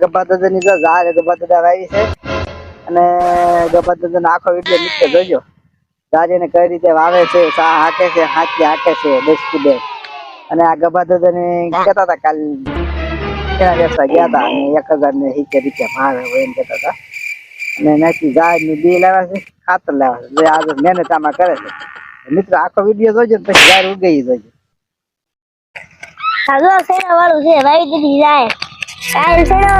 Gabba દાદાની તો ઝાડ ગબ્બા વાવી છે. અને ગબ્બા દાદાનો આખો વીડિયો નીચે જોજો. ઝાડ એને કઈ રીતે વાવે છે સા હાકે છે હાથી હાકે છે બેસતી બે અને આ ગબ્બા દાદાને કહેતા હતા કાલ, કેટલા વેચવા ગયા હતા, અને એક હજાર ને હિચે રૂપિયા ભાવે હોય એમ કહેતા હતા. અને નાખી ગાયની બી લાવ્યા છે, ખાતર લાવ્યા છે. જે આજે મહેનત આમાં કરે છે. મિત્રો, આખો વીડિયો જોજો પછી ઝાડ ઉગી જોજો. હાલો સેના વાળું છે, વાવી દીધી જાય કાલ સેનો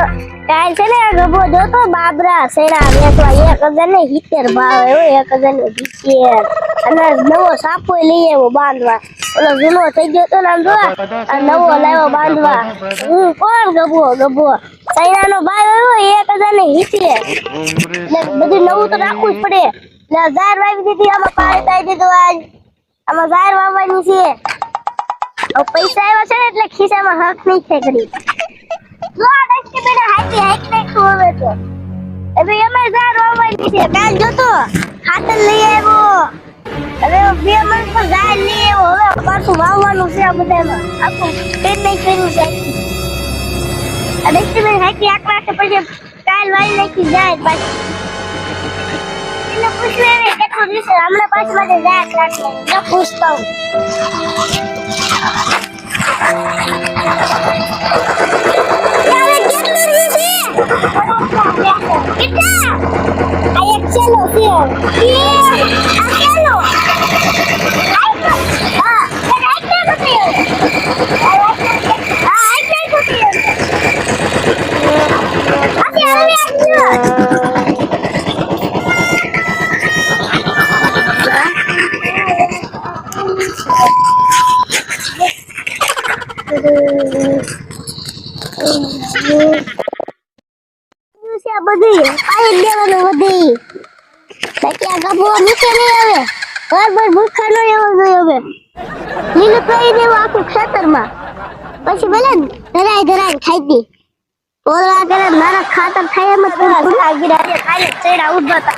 કાલ છે ને, ગભો જોતો બાબરા સેના વેચવા, એક હજાર ને સિત્તેર ભાવ હોય એક હજાર ને સિત્તેર. અને નવો સાપો લઈ આવ્યો બાંધવા. ઓલો જૂનો થઈ ગયો તો ને જોવા અને નવો લાવ્યો બાંધવા. હું કોણ ગભો ગભો? સૈના નો ભાવ આવ્યો એક હજાર ને સિત્તેર બધું નવું તો રાખવું જ પડે. ને ઝાર વાવી દીધી, આમાં પાણી પાઈ દીધું આજ. આમાં ઝાર વાવવાની છે. પૈસા આવ્યા છે ને, એટલે ખિસ્સામાં હક નહીં છે કરી હાઈટી હાઈટ નાખ્યું હવે તો હવે એમાં ઝાડ વાવવાની છે. કાલ જોતો ખાતર લઈ આવ્યો. હવે બે મણ તો ઝાડ લઈ આવ્યો હવે પાછું વાવવાનું છે આ બધામાં? આખું પેટ નહીં કર્યું છે. આ ડસ્ટબિન હાથી આક નાખે પછી કાલ વાવી નાખી જાય પાછી. એને પૂછ્યું એને કેટલું દિવસે હમણાં પાછું માટે જાય નાખે જો પૂછતા હું આ ખાય એમ જ ખાલી ચેડા હતા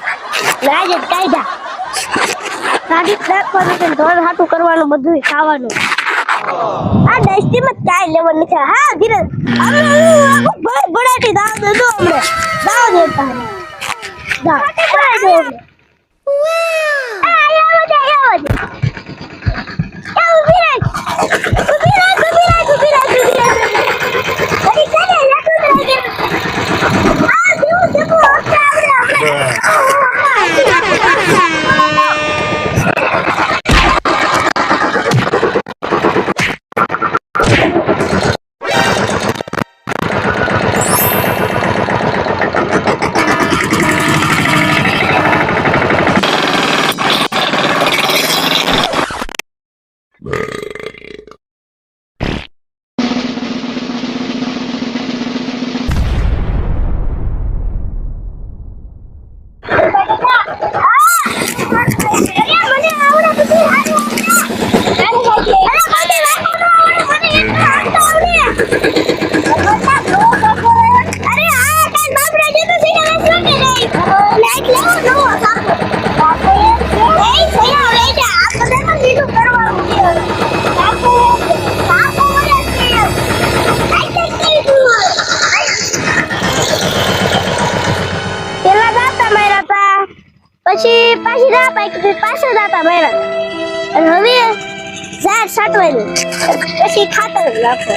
લાગે કાયદા કાઢી નાખવાનું છે હાટું કરવાનું બધું ખાવાનું આ લેવાનું છે હા ધીરે ભાઈ બડાટી દાવ દો હમણે દાવ દેતા દાવ પછી પાછી ના પાકી પાછા દાતા માર્યા અને હવે પછી ખાતર નાખો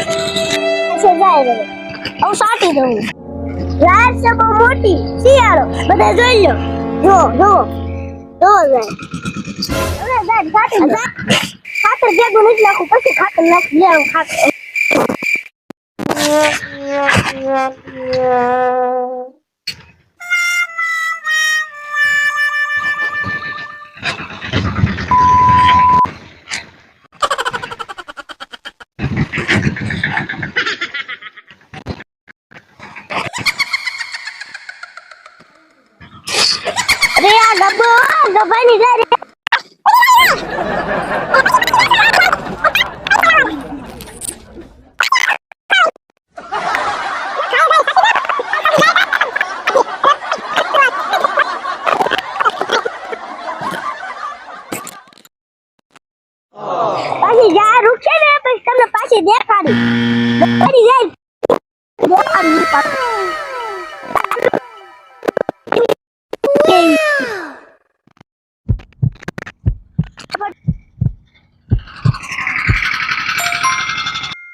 હું સાટી દઉં ઝાડ છે મોટી શિયાળો બધા જોઈ લો જો જો જો હવે ઝાડ સાટી દો. ખાતર ભેગું નથી નાખું પછી ખાતર નાખી લેવું ખાતર અરે આ ગબ્બો ગબ્બાની જાય રે પાછી જા રૂકશે ને, પછી તમને પાછી દેખાડી. જાય